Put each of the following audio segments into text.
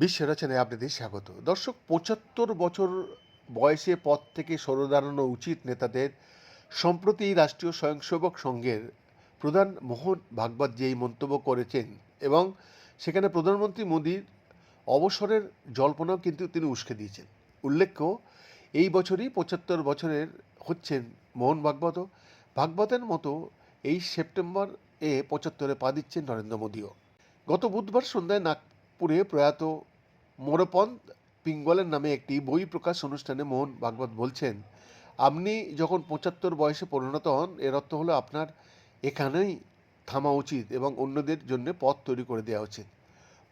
বিশ্ব রচনায় আপনাদের স্বাগত। দর্শক, পঁচাত্তর বছর বয়সে পদ থেকে সরে দাঁড়ানো উচিত নেতাদের সম্প্রতি রাষ্ট্রীয় স্বয়ংসেবক সংঘের প্রধান মোহন ভাগবত যে এই মন্তব্য করেছেন এবং সেখানে প্রধানমন্ত্রী মোদীর অবসরের জল্পনাও কিন্তু তিনি উস্কে দিয়েছেন। উল্লেখ্য, এই বছরই পঁচাত্তর বছরের হচ্ছেন মোহন ভাগবত ভাগবতের মতো এই সেপ্টেম্বর এ পঁচাত্তরে পা দিচ্ছেন নরেন্দ্র মোদীও। গত বুধবার সন্ধ্যায় নাগপুরে প্রয়াত মোরপন্থ পিঙ্গলের নামে একটি বই প্রকাশ অনুষ্ঠানে মোহন ভাগবত বলছেন, আপনি যখন পঁচাত্তর বয়সে পরিণত হন, এর অর্থ হলো আপনার এখানেই থামা উচিত এবং অন্যদের জন্য পথ তৈরি করে দেওয়া উচিত।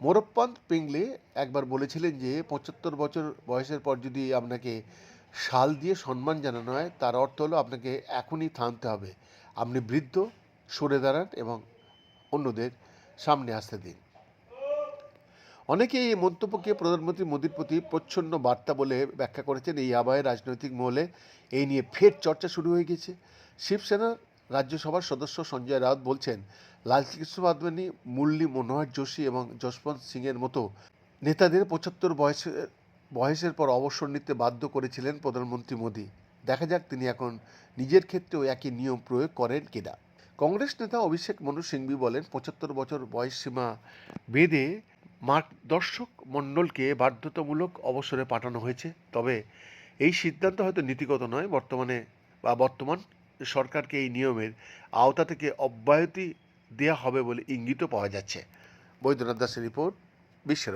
মোরপ্পান্ত পিংলে একবার বলেছিলেন যে, পঁচাত্তর বছর বয়সের পর যদি আপনাকে শাল দিয়ে সম্মান জানানো হয়, তার অর্থ হলো আপনাকে এখনই থামতে হবে। আপনি বৃদ্ধ সরে দাঁড়ান এবং অন্যদের সামনে আসতে দিন। অনেকে এই মন্তব্যকে প্রধানমন্ত্রী মোদীর প্রতি প্রচ্ছন্ন বার্তা বলে ব্যাখ্যা করেছেন। এই আবহে রাজনৈতিক মহলে এই নিয়ে ফের চর্চা শুরু হয়ে গেছে। শিবসেনার রাজ্যসভার সদস্য সঞ্জয় রাউত বলছেন, লালকৃষ্ণ আদবানি, মুরলী মনোহর যোশী এবং যশবন্ত সিংয়ের মতো নেতাদের পঁচাত্তর বয়সের বয়সের পর অবসর নিতে বাধ্য করেছিলেন প্রধানমন্ত্রী মোদী। দেখা যাক তিনি এখন নিজের ক্ষেত্রেও একই নিয়ম প্রয়োগ করেন কিনা। কংগ্রেস নেতা অভিষেক মনু সিংভি বলেন, পঁচাত্তর বছর বয়স সীমা বেঁধে মার্গদর্শক মণ্ডলকে বাধ্যতামূলক অবসরে পাঠানো হয়েছে। তবে এই সিদ্ধান্ত হয়তো নীতিগত নয়, বর্তমানে বা বর্তমান সরকারকে এই নিয়মের আওতা থেকে অব্যাহতি দেওয়া হবে বলে ইঙ্গিতও পাওয়া যাচ্ছে। বৈদ্যনাথ দাসের রিপোর্ট, বিশ্ব